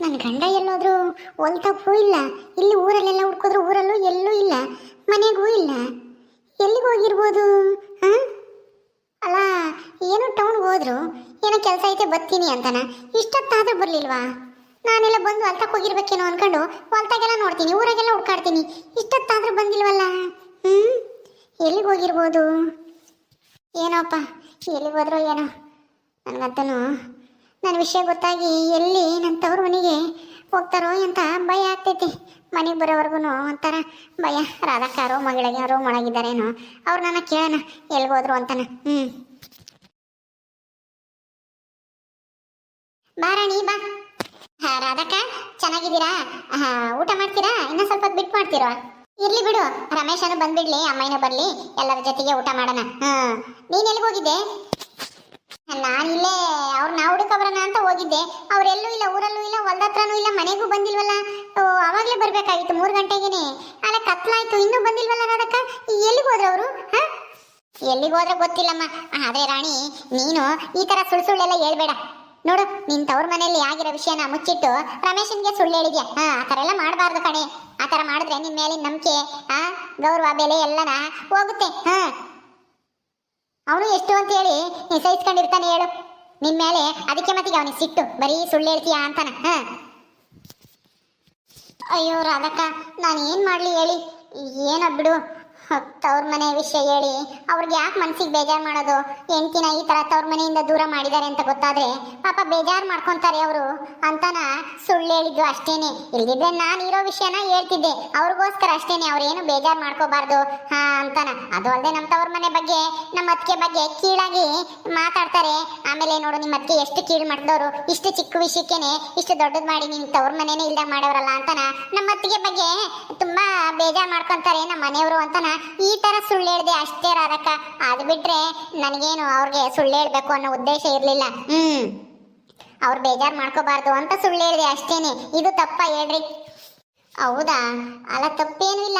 ನನ್ನ ಗಂಡ ಎಲ್ಲೋದ್ರು ಹೊಲ್ತಪ್ಪೂ ಇಲ್ಲ, ಇಲ್ಲಿ ಊರಲ್ಲೆಲ್ಲ ಹುಡ್ಕೋದ್ರು ಊರಲ್ಲೂ ಎಲ್ಲೂ ಇಲ್ಲ, ಮನೆಗೂ ಇಲ್ಲ. ಎಲ್ಲಿಗೆ ಹೋಗಿರ್ಬೋದು ಅಲ್ಲ, ಏನು ಟೌನ್ಗೆ ಹೋದ್ರು, ಏನೋ ಕೆಲಸ ಐತೆ ಬರ್ತೀನಿ ಅಂತಾನ? ಇಷ್ಟೊತ್ತಾದ್ರೂ ಬರಲಿಲ್ವಾ? ನಾನೆಲ್ಲ ಬಂದು ಹೊಲ್ತಕ್ಕೆ ಹೋಗಿರ್ಬೇಕೇನೋ ಅನ್ಕೊಂಡು ಹೊಲ್ತಾಗೆಲ್ಲ ನೋಡ್ತೀನಿ, ಊರಾಗೆಲ್ಲ ಹುಡ್ಕಾಡ್ತೀನಿ. ಇಷ್ಟೊತ್ತಾದ್ರೂ ಬಂದಿಲ್ವಲ್ಲ ಹ್ಞೂ ಎಲ್ಲಿಗೆ ಹೋಗಿರ್ಬೋದು? ಏನೋಪ್ಪ, ಎಲ್ಲಿಗೆ ಹೋದ್ರೋ ಏನೋ? ನನಗಂತನೂ ನನ್ನ ವಿಷಯ ಗೊತ್ತಾಗಿ ಎಲ್ಲಿ ನನ್ನ ತವ್ರ ಮನೆಗೆ ಹೋಗ್ತಾರೋ ಅಂತ ಭಯ ಆಗ್ತೈತಿ. ಮನೆಗೆ ಬರೋವರೆಗೂ ಒಂಥರ ಭಯ. ರಾಧಕ್ಕಾರೋ ಮಗಳಿಗೆ ಅವರು ಮೊಳಗಿದ್ದಾರೇನೋ. ಅವ್ರು ನನ್ನ ಕೇಳೋಣ ಎಲ್ಗೋದ್ರು ಅಂತಾನ. ಹ್ಞೂ ಬಾ ರಾಣಿ, ಬಾ. ಹಾ ರಾಧಕ್ಕ ಚೆನ್ನಾಗಿದ್ದೀರಾ? ಊಟ ಮಾಡ್ತೀರಾ? ಇನ್ನೂ ಸ್ವಲ್ಪ ಬಿಟ್ಟು ಮಾಡ್ತೀರಾ? ಇರ್ಲಿ ಬಿಡು. ರಮೇಶನು ಬಂದ್ಬಿಡ್ಲಿ ಅಮ್ಮಯ್ಯನೂ ಬರ್ಲಿ, ಎಲ್ಲರ ಜೊತೆಗೆ ಊಟ ಮಾಡೋಣ. ಹಾ ನೀನ್ ಎಲ್ಲಿಗೆ ಹೋಗಿದ್ದೆ? ನಾನು ಇಲ್ಲೇ ಅವ್ರನ್ನ ಹುಡುಕಬರೋಣ ಅಂತ ಹೋಗಿದ್ದೆ. ಅವ್ರೆಲ್ಲೂ ಇಲ್ಲ ಊರಲ್ಲೂ ಇಲ್ಲ ಹೊಲ್ದ ಹತ್ರನೂ ಇಲ್ಲ ಮನೆಗೂ ಬಂದಿಲ್ವಲ್ಲ? ಓ, ಬರಬೇಕಾಗಿತ್ತು ಮೂರು ಗಂಟೆಗೇನೆ. ಅಲ್ಲ ಕತ್ಲಾಯ್ತು ಇನ್ನೂ ಬಂದಿಲ್ವಲ್ಲ ರಾಧಕ್ಕ? ಎಲ್ಲಿಗೆ ಹೋದ್ರು ಅವರು ಹಾ? ಎಲ್ಲಿಗೆ ಹೋದ್ರೆ ಗೊತ್ತಿಲ್ಲಮ್ಮ. ಆದರೆ ರಾಣಿ ನೀನು ಈ ತರ ಸುಳ್ಳು ಸುಳ್ಳೆಲ್ಲ ಹೇಳ್ಬೇಡ. ನೋಡು ನಿನ್ ತವ್ರ ಮನೆಯಲ್ಲಿ ಆಗಿರೋ ವಿಷಯನ ಮುಚ್ಚಿಟ್ಟು ರಮೇಶನ್ಗೆ ಸುಳ್ಳು ಹೇಳಿದ್ಯಾ? ಆ ಥರ ಎಲ್ಲ ಮಾಡಬಾರ್ದು ಕಣೆ. ಆ ಥರ ಮಾಡಿದ್ರೆ ನಿನ್ ಮೇಲಿನ ನಂಬಿಕೆ ಆ ಗೌರವ ಬೆಲೆ ಎಲ್ಲನ ಹೋಗುತ್ತೆ. ಹಾ. ಅವನು ಎಷ್ಟು ಅಂತ ಹೇಳಿ ಸಹಿಸ್ಕೊಂಡಿರ್ತಾನೆ ಹೇಳು. ನಿನ್ ಮೇಲೆ ಅದಕ್ಕೆ ಮತ್ತೆ ಅವನಿಗೆ ಸಿಟ್ಟು. ಬರೀ ಸುಳ್ಳು ಹೇಳ್ತೀಯಾ ಅಂತಾನ. ಹಾ. ಅಯ್ಯೋ ರಾಧಕ್ಕ ನಾನು ಏನು ಮಾಡಲಿ ಹೇಳಿ? ಏನೋ ಬಿಡು. ತವ್ರ ಮನೆ ವಿಷಯ ಹೇಳಿ, ಅವ್ರಿಗೆ ಯಾಕೆ ಮನ್ಸಿಗೆ ಬೇಜಾರು ಮಾಡೋದು? ಹೆಂಡ್ತಿನ ಈ ಥರ ತವ್ರ ಮನೆಯಿಂದ ದೂರ ಮಾಡಿದ್ದಾರೆ ಅಂತ ಗೊತ್ತಾದ್ರೆ, ಪಾಪ ಬೇಜಾರು ಮಾಡ್ಕೊಂತಾರೆ ಅವರು. ಅಂತನ ಸುಳ್ಳು ಹೇಳಿದ್ದು ಅಷ್ಟೇನೆ. ಇಲ್ದಿದ್ರೆ ನಾನು ಇರೋ ವಿಷಯನ ಹೇಳ್ತಿದ್ದೆ. ಅವ್ರಿಗೋಸ್ಕರ ಅಷ್ಟೇನೆ, ಅವ್ರೇನು ಬೇಜಾರು ಮಾಡ್ಕೋಬಾರ್ದು. ಹಾ, ಅಂತಾನ. ಅದು ಅಲ್ಲದೆ ನಮ್ಮ ತವ್ರ ಮನೆ ಬಗ್ಗೆ ನಮ್ಮ ಅತ್ತಿಗೆ ಬಗ್ಗೆ ಕೀಳಾಗಿ ಮಾತಾಡ್ತಾರೆ. ಆಮೇಲೆ ನೋಡು ನಿಮ್ಮ ಅತ್ತಿಗೆ ಎಷ್ಟು ಕೀಳು ಮಾಡಿದವರು? ಇಷ್ಟು ಚಿಕ್ಕ ವಿಷಯಕ್ಕೇನೆ, ಇಷ್ಟು ದೊಡ್ಡದು ಮಾಡಿ ನಿಮ್ಮ ತವ್ರ ಮನೆನೇ ಇಲ್ಲ ಮಾಡೋರಲ್ಲ ಅಂತಾನ. ನಮ್ಮ ಅತ್ತಿಗೆ ಬಗ್ಗೆ ತುಂಬಾ ಬೇಜಾರು ಮಾಡ್ಕೊಂತಾರೆ ನಮ್ಮ ಮನೆಯವರು ಅಂತಾನ. ಈ ತರ ಸುಳ್ಳು ಹೇಳ್ದೆ ಅಷ್ಟೇ ರಾಧಕ್ಕ. ಅದು ಬಿಟ್ರೆ ನನಗೇನು ಅವ್ರಿಗೆ ಸುಳ್ಳು ಹೇಳಬೇಕು ಅನ್ನೋ ಉದ್ದೇಶ ಇರಲಿಲ್ಲ. ಹ್ಮ್. ಅವ್ರು ಬೇಜಾರ್ ಮಾಡ್ಕೋಬಾರ್ದು ಅಂತ ಸುಳ್ಳು ಹೇಳಿದೆ ಅಷ್ಟೇನೆ. ಇದು ತಪ್ಪ ಹೇಳ್ರಿ. ಹೌದಾ? ಅಲ್ಲ, ತಪ್ಪೇನೂ ಇಲ್ಲ.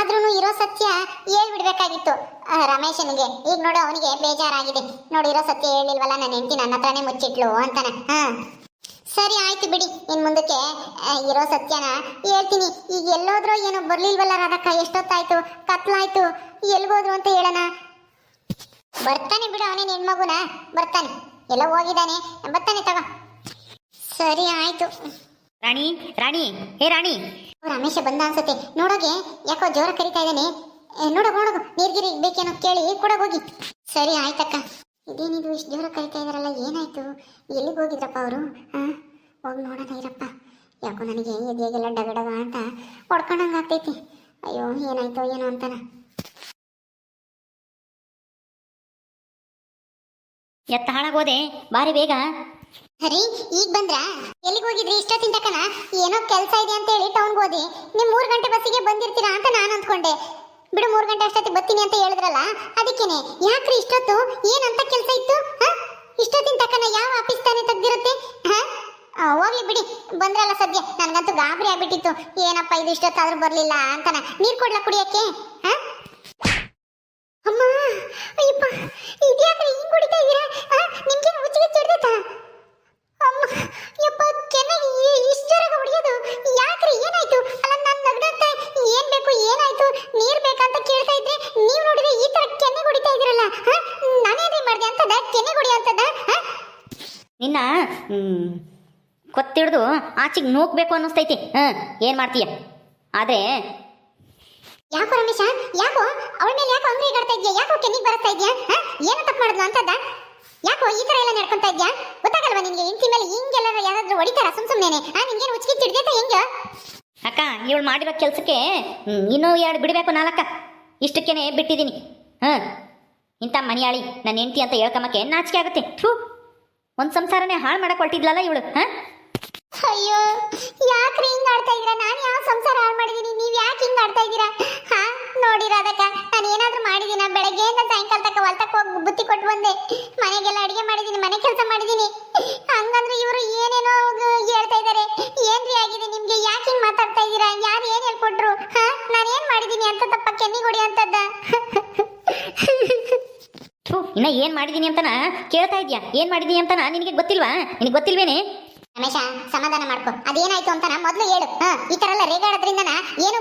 ಆದ್ರೂ ಇರೋ ಸತ್ಯ ಹೇಳ್ಬಿಡ್ಬೇಕಾಗಿತ್ತು ರಮೇಶನಿಗೆ. ಈಗ ನೋಡು, ಅವನಿಗೆ ಬೇಜಾರಾಗಿದೆ. ನೋಡಿರೋ ಸತ್ಯ ಹೇಳಿಲ್ವಲ್ಲ ನನ್ನ ಹೆಂಡತಿ ನನ್ನ ಹತ್ರನೇ ಮುಚ್ಚಿಟ್ಲು ಅಂತಾನೆ. ಹಾ. ಸರಿ ಆಯ್ತು ಬಿಡಿ. ಇನ್ ಮುಂದಕ್ಕೆ ಇರೋ ಸತ್ಯನ ಹೇಳ್ತೀನಿ. ಈಗ ಎಲ್ಲೋದ್ರೋ ಏನೋ ಬರ್ಲಿಲ್ವಲ್ಲ ರಾಧಕ್ಕ? ಎಷ್ಟೊತ್ತಾಯ್ತು? ಕತ್ಲಾಯ್ತು. ಎಲ್ಗೋದ್ರು ಅಂತ ಹೇಳೋಣ. ಬರ್ತಾನೆ ಬಿಡು ಅವನೇನು ಹೆಣ್ಮಗುನ. ಬರ್ತಾನೆ. ಎಲ್ಲ ಹೋಗಿದ್ದಾನೆ. ಬರ್ತಾನೆ ತಗೋ. ಸರಿ ಆಯ್ತು. ರಾಣಿ ರಾಣಿ. ಹೇ ರಾಣಿ. ರಮೇಶ ಬಂದ ಅನ್ಸುತ್ತೆ. ನೋಡೋಗೆ ಯಾಕೋ ಜೋರ ಕರಿತಾ ಇದ್ದಾನೆ. ನೋಡೋಗ ನೋಡೋಗ. ನೀರ್ಗಿರಿ ಬೇಕೇನೋ ಕೇಳಿ ಕೂಡ ಹೋಗಿ. ಸರಿ ಆಯ್ತಕ್ಕ. ಇದೇನಿದು ಇಷ್ಟು ಜೋರ ಕರಿತಾ ಇದಾರಲ್ಲ ಏನಾಯ್ತು? ಎಲ್ಲಿಗೆ ಹೋಗಿದ್ರಪ್ಪ ಅವರು? ಹಾ? ಹೋಗಿ ನೋಡೋಣ ಇರಪ್ಪ. ಯಾಕೋ ನನಗೆ ಎದೆಗೆಲ್ಲ ಡಗಡಗ ಅಂತ ಹೊಡ್ಕೊಂಡಂಗೆ ಆಗ್ತೈತಿ. ಅಯ್ಯೋ ಏನಾಯ್ತು ಏನೋ ಅಂತಾನ. ಎತ್ತ ಹಾಳಾಗೋದೆ? ಬಾರಿ ಬೇಗ. ಹರಿ ಈಗ ಬಂದ್ರಾ? ಎಲ್ಲಿಗೆ ಹೋಗಿದ್ರಿ? ಇಷ್ಟೊತ್ತಿನ ತಕನ? ಏನೋ ಕೆಲಸ ಇದೆ ಅಂತ ಹೇಳಿ ಟೌನ್ಗೆ ಹೋದಿ. ನೀವು ಮೂರು ಗಂಟೆ ಬಸ್ಸಿಗೆ ಬಂದಿರ್ತೀರಾ ಅಂತ ನಾನು ಅಂದ್ಕೊಂಡೆ. ಬಿಡು, ಮೂರು ಗಂಟೆ ಅಷ್ಟೊತ್ತಿಗೆ ಬರ್ತೀನಿ ಅಂತ ಹೇಳಿದ್ರಲ್ಲ, ಅದಕ್ಕೇನೆ. ಯಾಕ್ರಿ ಇಷ್ಟೊತ್ತು? ಏನಂತ ಕೆಲಸ ಇತ್ತು? ಇಷ್ಟೊತ್ತಿನ ತಕನ ಯಾವ ಆಫೀಸ್ ತಾನೇ ತೆಗ್ದಿರುತ್ತೆ? ಹೋಗ್ಲಿ ಬಿಡಿ. ಬಂದ್ರಲ್ಲ ಸದ್ಯ. ನನಗಂತೂ ಗಾಬರಿ ಆಗ್ಬಿಟ್ಟಿತ್ತು. ಏನಪ್ಪ ಇದು ಇಷ್ಟೊತ್ತಾದ್ರೂ ಬರಲಿಲ್ಲ ಅಂತಾನ. ನೀರು ಕೊಡ್ಲಾ ಕುಡಿಯಕ್ಕೆ? ಅಮ್ಮ, ಅಯ್ಯಪ್ಪ ಇದ್ಯಾಕ್ರಿ ಹಿಂಗ್ ಕುಡಿತಾ ಇದ್ದೀರಾ ಆ, ನಿಮ್ಗೇನು ಹುಚ್ಚಿಗೆ ಚಿಡ್ದೈತಾ ಅಮ್ಮ ಯಪ್ಪ ಚೆನ್ನಾಗಿ ಇಷ್ಟು ಜೋರಾಗಿ ಹೊಡಿಯೋದು ಯಾಕ್ರಿ ಏನಾಯ್ತು ಅಲ್ಲ ನಾನು ನಗ್ನಗ್ತಾ ಏನ್ ಬೇಕು ಏನಾಯ್ತು ನೀರ್ ಬೇಕಂತ ಕೇಳ್ತಾ ಇದ್ರೆ ನೀವು ನೋಡಿದ್ರೆ ಈ ತರ ಕೆನ್ನೆ ಹೊಡಿತಾ ಇದ್ದೀರಲ್ಲ ಹಾ ನಾನೇನ್ರಿ ಮಾಡಿದೆ ಅಂತದ ಕೆನ್ನೆ ಹೊಡಿ ಅಂತದ ಹಾ ನಿನ್ನ ಹ್ಮ್, ಕೊತ್ತಿಡ್ದು ಆಚೆಗೆ ನೂಕ್ಬೇಕು ಅನ್ನಿಸ್ತೈತಿ. ಹಾಂ ಏನು ಮಾಡ್ತೀಯ? ಆದರೆ ಯಾಕೋ ರಮೇಶ ಯಾಕೋ? ಅವಳ ಮೇಲೆ ಯಾಕೋ ಅಂಗ್ರಿ ಇಡ್ತಾ ಇದ್ಯಾ? ಯಾಕೋ ಕೆನ್ನಿಗೆ ಬರ್ತಾ ಇದ್ಯಾ? ಏನು ತಪ್ಪು ಮಾಡಿದ್ಲು ಅಂತದ? ಯಾಕೋ ಈ ತರ ಎಲ್ಲ ನಡ್ಕೊಂತಾ ಇದ್ಯಾ? ಗೊತ್ತಾಗಲ್ವಾ ನಿನ್ಗೆ? ಹೆಂಡತಿ ಮೇಲೆ ಹಿಂಗೆಲ್ಲ ಯಾರಾದ್ರೂ ಹೊಡಿತಾರ ಸುಮ್ ಸುಮ್ಮನೆ ಆ ನಿಂಗೇನು ಉಚ್ಕಿ ಚಿಡ್ದೈತ ಹೆಂಗ? ಅಕ್ಕ ಇವಳು ಮಾಡಿರೋ ಕೆಲಸಕ್ಕೆ ಇನ್ನೂ ಎರಡು ಬಿಡಬೇಕು ನಾಲ್ಕ ಇಷ್ಟಕ್ಕೇನೆ ಬಿಟ್ಟಿದ್ದೀನಿ. ಹಾಂ ಇಂಥ ಮನೆಯಾಳಿ ನನ್ನ ಹೆಂಡತಿ ಅಂತ ಹೇಳ್ಕೊಂಬಕ್ಕೆ ನಾಚಿಕೆ ಆಗುತ್ತೆ. ಥೂ. ಒಂದು ಸಂಸಾರನೇ ಹಾಳು ಮಾಡಕ್ ಹೊರಟಿದ್ಲಲ್ಲ ಇವಳು, ಹಾಂ? ಅಯ್ಯೋ ಯಾಕ್ರಿ ಹಿಂಗ್ ಆಡ್ತಾ ಇದೀರಾ ನಾನು ಯಾವ ಸಂಸಾರ ಹಾಳು ಮಾಡಿದೀನಿ? ನೀವ್ ಯಾಕೆ ಹಿಂಗ್ ಆಡ್ತಾ ಇದೀರಾ ಹಾ? ನೋಡಿ ರಾಧಕ್ಕ ನಾನು ಏನಾದ್ರೂ ಮಾಡಿದೀನ? ಬೆಳಗ್ಗೆಯಿಂದ ಸಾಯಂಕಾಲ ತನಕ ಹೊಲ್ತಕ್ಕೆ ಹೋಗಿ ಬುತ್ತಿ ಕೊಟ್ಟು ಬಂದೆ. ಮನೆಗೆಲ್ಲ ಅಡಿಗೆ ಮಾಡಿದೀನಿ, ಮನೆ ಕೆಲಸ ಮಾಡಿದೀನಿ. ಇನ್ನ ಏನು ಮಾಡಿದೀನಿ ಅಂತನ ಕೇಳ್ತಾ ಇದ್ಯಾ? ಏನು ಮಾಡಿದೀನಿ ಅಂತನ ನಿನಗೆ ಗೊತ್ತಿಲ್ವಾ? ನಿನಗೆ ಗೊತ್ತಿಲ್ವೇನೆ? ರಮೇಶ ಸಮಾಧಾನ ಮಾಡ್ಕೊ. ಅದೇನಾಯ್ತು ಅಂತ ಮೊದಲು ಹೇಳು. ಈ ತರ ಎಲ್ಲ ರೇಗಾಡೋದ್ರಿಂದ ಏನು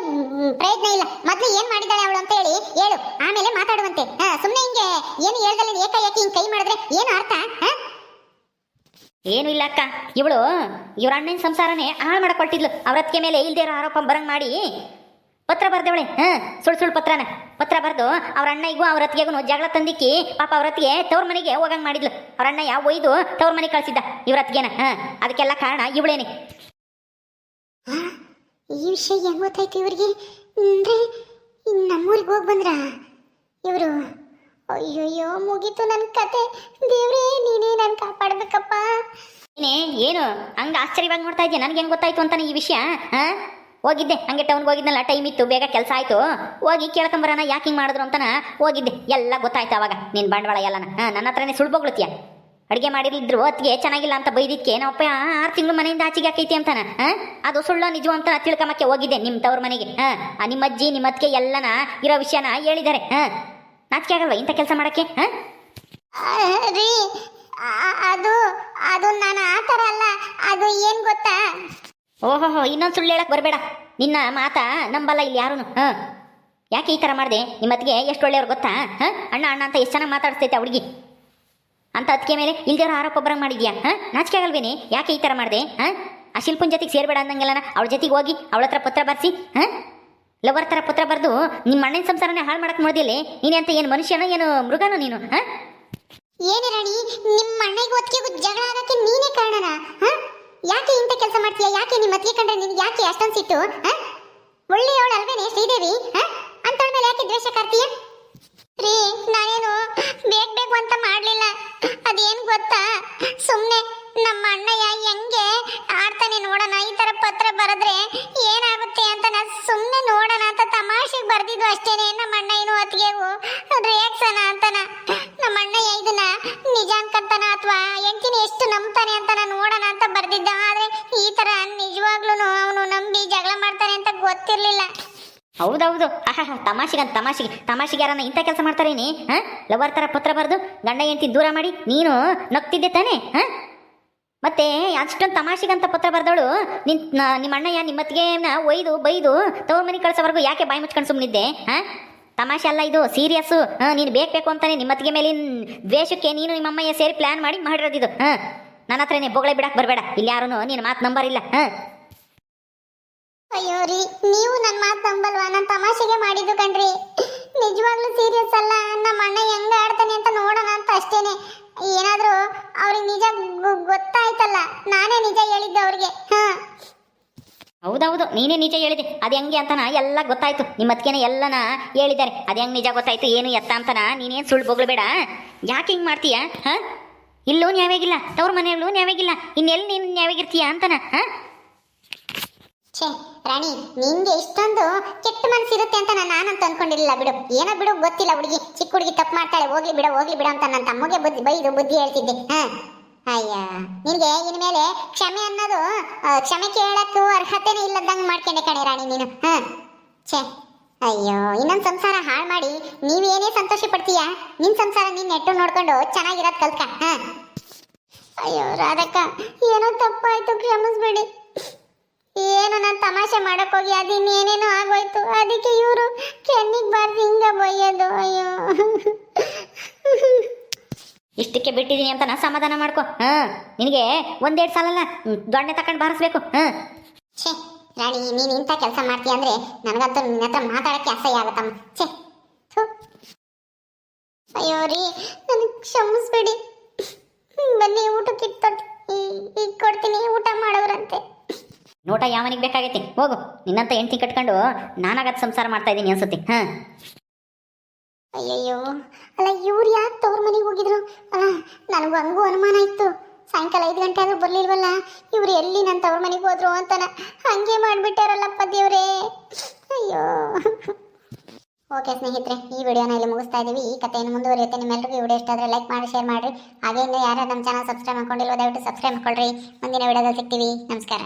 ಪ್ರಯತ್ನ ಇಲ್ಲ. ಮೊದ್ಲು ಏನ್ ಮಾಡಿದ್ದಾಳೆ ಅವಳು ಅಂತ ಹೇಳಿ ಹೇಳು. ಆಮೇಲೆ ಮಾತಾಡುವಂತೆ. ಸುಮ್ಮನೆ ಸುಮ್ನೆ ಹಿಂಗೆ ಏನು ಹೇಳ್ದಲ್ಲ ಏಕಾಏಕಿ ಹಿಂಗ್ ಕೈ ಮಾಡಿದ್ರೆ ಏನು ಅರ್ಥ? ಏನು ಇಲ್ಲ ಅಕ್ಕ. ಇವಳು ಇವ್ರ ಅಣ್ಣನ ಸಂಸಾರನೇ ಹಾಳು ಮಾಡ್ಕೊಟ್ಟಿದ್ಲು ಅವ್ರತ್ಗೆ ಮೇಲೆ ಇಲ್ದೇ ಇರೋ ಆರೋಪ ಬರಂಗ್ ಮಾಡಿ ಪತ್ರ ಬರ್ದವಳೆ? ಹಾಂ ಸುಳ್ಳು ಸುಳ್ಳು ಪತ್ರನ. ಪತ್ರ ಬರ್ದು ಅವ್ರ ಅಣ್ಣಿಗೂ ಅವ್ರ ಅತ್ತಿಗೆಗೂ ಜಗಳ ತಂದಿಕ್ಕಿ ಪಾಪ ಅವ್ರ ಅತ್ತಿಗೆ ತವ್ರ ಮನೆಗೆ ಹೋಗಂಗ್ ಮಾಡಿದ್ಲು. ಅವ್ರ ಅಣ್ಣ ಯಾವ ಒಯ್ದು ತವ್ರ ಮನೆಗೆ ಕಳ್ಸಿದ್ದ ಇವ್ರ ಅತ್ತಿಗೆನ. ಹ ಅದಕ್ಕೆಲ್ಲ ಕಾರಣ ಇವಳೇನೆ. ಈ ವಿಷಯ ಹೆಂಗ್ ಗೊತ್ತಾಯ್ತು ಇವ್ರಿಗೆ? ಅಂದ್ರೆ ನಮ್ಮೂರಿಗೆ ಹೋಗಿ ಬಂದ್ರ? ಇವರು ಅಯ್ಯೋಯ್ಯೋ ಮುಗೀತು ನನ್ನ ಕತೆ. ದೇವ್ರೇ ನೀನೇ ನಾನು ಕಾಪಾಡ್ಬೇಕಪ್ಪ. ಏನೇ ಏನು ಹಂಗ ಆಶ್ಚರ್ಯವಾಗಿ ನೋಡ್ತಾ ಇದ್ಯಾ ನನಗೆ ಹೆಂಗ್ ಗೊತ್ತಾಯ್ತು ಅಂತಾನೆ ಈ ವಿಷಯ? ಹಾ? ಹೋಗಿದ್ದೆ, ಹಂಗೆ ಟೌನ್ಗೆ ಹೋಗಿದ್ನಲ್ಲ ಟೈಮ್ ಇತ್ತು, ಬೇಗ ಕೆಲಸ ಆಯ್ತು. ಹೋಗಿ ಕೇಳ್ಕೊಂಬರೋಣ, ಯಾಕೆ ಹಿಂಗೆ ಮಾಡಿದ್ರು ಅಂತಾನ ಹೋಗಿದ್ದೆ. ಎಲ್ಲ ಗೊತ್ತಾಯ್ತು ಅವಾಗ. ನಿನ್ನ ಬಂಡವಾಳ ಎಲ್ಲನ ಹಾಂ, ನನ್ನ ಹತ್ರನೇ ಸುಳ್ಳು ಬೊಗ್ಳುತ್ತೀಯ ಅಡುಗೆ ಮಾಡಿದ್ರು ಹೊತ್ತಿಗೆ ಚೆನ್ನಾಗಿಲ್ಲ ಅಂತ ಬೈದಿದ್ಕೆ ನಮ್ಮಪ್ಪ ಆರು ತಿಂಗಳು ಮನೆಯಿಂದ ಆಚೆಗೆ ಹಾಕೈತಿ ಅಂತಾನ. ಹಾಂ, ಅದು ಸುಳ್ಳು ನಿಜ ಅಂತ ತಿಳ್ಕೊಂಬಕ್ಕೆ ಹೋಗಿದ್ದೆ ನಿಮ್ಮ ತವ್ರ ಮನೆಗೆ. ಹಾಂ ನಿಮ್ಮ ಅಜ್ಜಿ, ನಿಮ್ಮ ಅದಕ್ಕೆ ಎಲ್ಲನ ಇರೋ ವಿಷಯನ ಹೇಳಿದ್ದಾರೆ. ಹಾಂ, ನಾಚಿಕೆ ಆಗಲ್ವಾ ಇಂಥ ಕೆಲಸ ಮಾಡೋಕ್ಕೆ? ಹಾಂ? ಅದು ಅದು ನಾನು ಆ ಥರ ಅಲ್ಲ. ಅದು ಏನು ಗೊತ್ತಾ? ಓಹೋಹೋ, ಇನ್ನೊಂದು ಸುಳ್ಳು ಹೇಳಕ್ ಬರಬೇಡ. ನಿನ್ನ ಮಾತಾ ನಂಬಲ್ಲ ಇಲ್ಲಿ ಯಾರು ಹಾ. ಯಾಕೆ ಈ ಥರ ಮಾಡಿದೆ? ನಿಮ್ಮತ್ತಿಗೆ ಎಷ್ಟು ಒಳ್ಳೆಯವ್ರು ಗೊತ್ತಾ? ಹಾಂ? ಅಣ್ಣ ಅಣ್ಣ ಅಂತ ಎಷ್ಟು ಚೆನ್ನಾಗಿ ಮಾತಾಡ್ಸ್ತೈತೆ ಹುಡುಗಿ? ಅಂತ ಅದಕ್ಕೆ ಮೇಲೆ ಇಲ್ದಿರೋ ಆರೋಪ ಬರಂಗ್ ಮಾಡಿದ್ಯಾ? ಹಾ? ನಾಚಿಕೆ ಆಗಲ್ವೇನೆ? ಯಾಕೆ ಈ ಥರ ಮಾಡಿದೆ? ಹಾ? ಆ ಶಿಲ್ಪನ್ ಜೊತೆಗೆ ಸೇರ್ಬೇಡ ಅಂದಂಗೆಲ್ಲ ಅವಳ ಜೊತೆಗೆ ಹೋಗಿ ಅವಳ ಹತ್ರ ಪತ್ರ ಬರ್ಸಿ, ಹಾ? ಲವರ್ ಥರ ಪತ್ರ ಬರೆದು ನಿಮ್ಮ ಅಣ್ಣನ ಸಂಸಾರನೇ ಹಾಳು ಮಾಡಕ್ ನೋಡಿದಿಲ್ಲ ನೀನೆ ಅಂತ ಏನು ಮನುಷ್ಯನೋ ಏನು ಮೃಗನೋ ನೀನು, ಹಾ? ಏನೇ ರಾಣಿ ನಿಮ್ಮ ಅಣ್ಣಗೆ ಒತ್ತಿಗೆ ಜಗಳ ಆಗಕ್ಕೆ ನೀನೇ ಕೆಲಸ ಮಾಡ್ತೀಯ ಯಾಕೆ ನಿಮ್ಮ ಅತ್ತಿಗೆ ಕಂಡ್ರೆ ನಿನಗೆ ಯಾಕೆ ಅಷ್ಟೊಂದು ಸಿಟ್ಟು? ಒಳ್ಳೆಯವಳು ಅಲ್ವೇನೆ ಶ್ರೀದೇವಿ ಅಂತವಳ ಮೇಲೆ ಯಾಕೆ ದ್ವೇಷ ಕಾರ್ತೀಯ ರೀ, ನಾನೇನು ಬೇಗ ಬೇಕು ಅಂತ ಮಾಡ್ಲಿಲ್ಲ. ಅದೇನ್ ಗೊತ್ತಾ? ಸುಮ್ನೆ ನಮ್ಮ ಅಣ್ಣಯ್ಯ ಹೆಂಗೆ ಆಡ್ತಾನೆ ನೋಡೋಣ, ಈ ತರ ಪತ್ರ ಬರೆದ್ರೆ ಏನಾಗುತ್ತೆ ಅಂತ ನಾ ಸುಮ್ನೆ ನೋಡೋಣ ಅಂತ ತಮಾಷೆಗೆ ಬರ್ದಿದ್ದು ಅಷ್ಟೇನೆ ನಮ್ಮ ಏನು ಅತ್ತಿಗೆಗೂ. ರಿಯಾಕ್ಷನ್ ಹೌದೌದು. ಆಹಾ ತಮಾಷೆಗಂತ ತಮಾಷೆಗೆ. ತಮಾಷೆಗೆ ಯಾರನ್ನ ಇಂಥ ಕೆಲಸ ಮಾಡ್ತಾರೇನಿ? ಹಾ? ಲವರ್ ಥರ ಪತ್ರ ಬರೆದು ಗಂಡ ಹೆಂಡತಿ ದೂರ ಮಾಡಿ ನೀನು ನಗ್ತಿದ್ದೆ ತಾನೆ, ಹಾಂ? ಮತ್ತೆ ಅಷ್ಟೊಂದು ತಮಾಷೆಗಂತ ಪತ್ರ ಬರ್ದವಳು, ನಿನ್ ನಿಮ್ಮ ಅಣ್ಣಯ್ಯ ನಿಮ್ಮತ್ತಿಗೆನ ಒಯ್ದು, ಬೈದು, ತವ್ರ ಮನೆ ಕಳ್ಸೋವರೆಗೂ ಯಾಕೆ ಬಾಯಿ ಮುಚ್ಕೊಂಡು ಸುಮ್ಮನಿದ್ದೆ ಹಾಂ? ತಮಾಷೆ ಅಲ್ಲ ಇದು, ಸೀರಿಯಸ್ಸು. ಹಾಂ, ನೀನು ಬೇಕು ಅಂತಾನೆ ನಿಮ್ಮತ್ತಿಗೆ ಮೇಲೆ ದ್ವೇಷಕ್ಕೆ ನೀನು ನಿಮ್ಮ ಅಮ್ಮಯ್ಯ ಸೇರಿ ಪ್ಲಾನ್ ಮಾಡಿ ಮಾಡಿರೋದಿದು, ಹಾಂ? ನನ್ನ ಹತ್ರನೇ ಬೊಗಳೆ ಬಿಡಕ್ಕೆ ಬರಬೇಡ. ಇಲ್ಲಿ ಯಾರೂ ನಿನ್ನ ಮಾತು ನಂಬರ್ ಇಲ್ಲ ಹಾ? ಅಯ್ಯೋ ರೀ ನೀವು ನನ್ನ ಮಾತು ನಂಬಲ್ವಾ? ನಾನು ತಮಾಷೆಗೆ ಮಾಡಿದ್ದು ಕಣ್ರಿ. ನಿಜವಾಗ್ಲೂ ಸೀರಿಯಸ್ ಅಲ್ಲ? ನಮ್ಮ ಅಣ್ಣ ಹೆಂಗ ಆಡ್ತಾನೆ ಅಂತ ನೋಡೋಣ ಅಂತ ಅಷ್ಟೇನೆ. ಏನಾದರೂ ಅವ್ರಿಗೆ ನಿಜ ಗೊತ್ತಾಯ್ತಲ್ಲ? ನಾನೇ ನಿಜ ಹೇಳಿದ್ದೆ ಅವ್ರಿಗೆ. ಹಾ. ಹೌದೌದು ನೀನೇ ನಿಜ ಹೇಳಿದೆ. ಅದು ಹೆಂಗೆ ಅಂತನ ಎಲ್ಲ ಗೊತ್ತಾಯ್ತು. ನಿಮ್ಮ ಅತ್ತಿಗೆನೇ ಎಲ್ಲನ ಹೇಳಿದ್ದಾರೆ. ಅದು ಹೆಂಗೆ ನಿಜ ಗೊತ್ತಾಯ್ತು ಏನು ಎತ್ತ ಅಂತನ ನೀನೇನು ಸುಳ್ಳು ಬೊಗಳ್ಬೇಡ ಯಾಕೆ ಹಿಂಗೆ ಮಾಡ್ತೀಯ? ಹಾಂ? ಇಲ್ಲೂ ನ್ಯಾವಾಗಿಲ್ಲ ತವ್ರ ಮನೆಯಲ್ಲೂ ನ್ಯಾವಾಗಿಲ್ಲ ಇನ್ನೆಲ್ಲಿ ನೀನು ನ್ಯಾಯಾಗಿರ್ತೀಯ ಅಂತನ? ಹಾಂ? ಛೇ ರಾಣಿ, ನಿಂಗೆ ಇಷ್ಟೊಂದು ಕೆಟ್ಟ ಮನಸ್ಸಿರುತ್ತೆ ಅಂತ ನಾನು ನಾನಂತ ಅನ್ಕೊಂಡಿರಲಿಲ್ಲ. ಬಿಡು, ಏನೋ ಬಿಡು, ಗೊತ್ತಿಲ್ಲ ಹುಡುಗಿ. ಚಿಕ್ಕ ಹುಡುಗಿ ತಪ್ಪು ಮಾಡ್ತಾಳೆ, ಹೋಗ್ಲಿ ಬಿಡು ಹೋಗ್ಲಿ ಬಿಡು ಅಂತ ನನ್ನ ತಮ್ಮಗೆ ಬುದ್ಧಿ, ಬೈದು ಬುದ್ಧಿ ಹೇಳ್ತಿದ್ದೆ. ಹಾ. ಅಯ್ಯ, ನಿನಗೆ ಇನ್ಮೇಲೆ ಕ್ಷಮೆ ಅನ್ನೋದು ಕ್ಷಮೆ ಕೇಳಕ್ಕೂ ಅರ್ಹತೆನೇ ಇಲ್ಲದಂಗೆ ಮಾಡ್ಕೊಂಡೆ ಕಣೆ ರಾಣಿ ನೀನು. ಹಾ. ಛೇ, ಅಯ್ಯೋ, ಇನ್ನೊಂದು ಸಂಸಾರ ಹಾಳು ಮಾಡಿ ನೀವೇನೇ ಸಂತೋಷ ಪಡ್ತೀಯಾ? ನಿನ್ ಸಂಸಾರ ನೀನ್ ನೆಟ್ಟು ನೋಡ್ಕೊಂಡು ಚೆನ್ನಾಗಿರೋದು ಕಲ್ಕ ಹಾ. ಅಯ್ಯೋ, ರಾಧಕ್ಕ, ಏನೋ ತಪ್ಪಾಯ್ತು, ಕ್ಷಮಿಸ್ಬೇಡಿ. ಏನು ನಾನು ತಮಾಷೆ ಮಾಡಕ್ ಹೋಗಿ ಅದಿನ್ನೇನೇನೋ ಆಗೋಯ್ತು. ಅದಕ್ಕೆ ಇವರು ಕೆನ್ನಿಗೆ ಬಾರ್ದು ಹಿಂಗ ಬೈಯೋದು ಅಯ್ಯೋ. ಇಷ್ಟಕ್ಕೆ ಬಿಟ್ಟಿದ್ದೀನಿ ಅಂತ ನಾ ಸಮಾಧಾನ ಮಾಡ್ಕೊ. ಹಾ ನಿನಗೆ ಒಂದೆರಡು ಸಾಲಲ್ಲ ದೊಡ್ಡನೆ ದೊಣ್ಣೆ ತಕೊಂಡು ಬಾರಿಸ್ಬೇಕು. ಹಾಂ. ಛೇ ರಾಣಿ ನೀನು ಇಂಥ ಕೆಲಸ ಮಾಡ್ತೀಯ ಅಂದ್ರೆ ನನಗಂತೂ ನಿನ್ನ ಹತ್ರ ಮಾತಾಡಕ್ಕೆ ಅಸಹ್ಯ ಆಗತ್ತಮ್ಮ. ಛೇ. ಅಯ್ಯೋ ರೀ ನನಗೆ ಕ್ಷಮಿಸ್ಬೇಡಿ. ಬನ್ನಿ ಊಟಕ್ಕೆ ಇಟ್ಟು ಈಗ ಕೊಡ್ತೀನಿ ಊಟ ಮಾಡೋರಂತೆ. ನೋಟ ಯಾವನಿಗೆ ಬೇಕಾಗೈತಿ? ಹೋಗು. ನಿನ್ನಂತ ಹೆಂಡ್ತಿ ಕಟ್ಕೊಂಡು ನಾನಾಗತ್ ಸಂಸಾರ ಮಾಡ್ತಾ ಇದ್ದೀನಿ ಅನ್ಸುತ್ತೆ. ಹ. ಅಯ್ಯಯ್ಯೋ. ಅಲ್ಲ, ಇವ್ರು ಯಾಕೆ ತವ್ರ ಮನೆಗೆ ಹೋಗಿದ್ರು? ನನಗೂ ಹಂಗೂ ಅನುಮಾನ ಇತ್ತು. ಸಾಯಂಕಾಲ ಐದು ಗಂಟೆ ಆದ್ರೂ ಬರ್ಲಿಲ್ವಲ್ಲ? ಇವ್ರು ಎಲ್ಲಿ ನನ್ನ ತವ್ರ ಮನೆಗೆ ಹೋದ್ರು ಅಂತನ. ಹಂಗೆ ಮಾಡ್ಬಿಟ್ಟಾರಲ್ಲಪ್ಪ ದೇವ್ರೇ. ಅಯ್ಯೋ. ಓಕೆ ಸ್ನೇಹಿತರೆ, ಈ ವಿಡಿಯೋನ ಇಲ್ಲಿ ಮುಗಿಸ್ತಾ ಇದ್ದೀವಿ ಈ ಕಥೆಯನ್ನು ಮುಂದುವರಿಯುತ್ತೆ. ನಿಮ್ಮೆಲ್ಲರಿಗೂ ವಿಡಿಯೋ ಇಷ್ಟ ಆದರೆ ಲೈಕ್ ಮಾಡಿ, ಶೇರ್ ಮಾಡಿರಿ. ಹಾಗೆ ಇನ್ನು ಯಾರು ನಮ್ಮ ಚಾನಲ್ ಸಬ್ಸ್ಕ್ರೈಬ್ ಮಾಡ್ಕೊಂಡಿಲ್ಲ ದಯವಿಟ್ಟು ಸಬ್ಸ್ಕ್ರೈಬ್ ಮಾಡ್ಕೊಳ್ರಿ. ಮುಂದಿನ ವಿಡಿಯೋದಲ್ಲಿ ಸಿಗ್ತೀವಿ. ನಮಸ್ಕಾರ.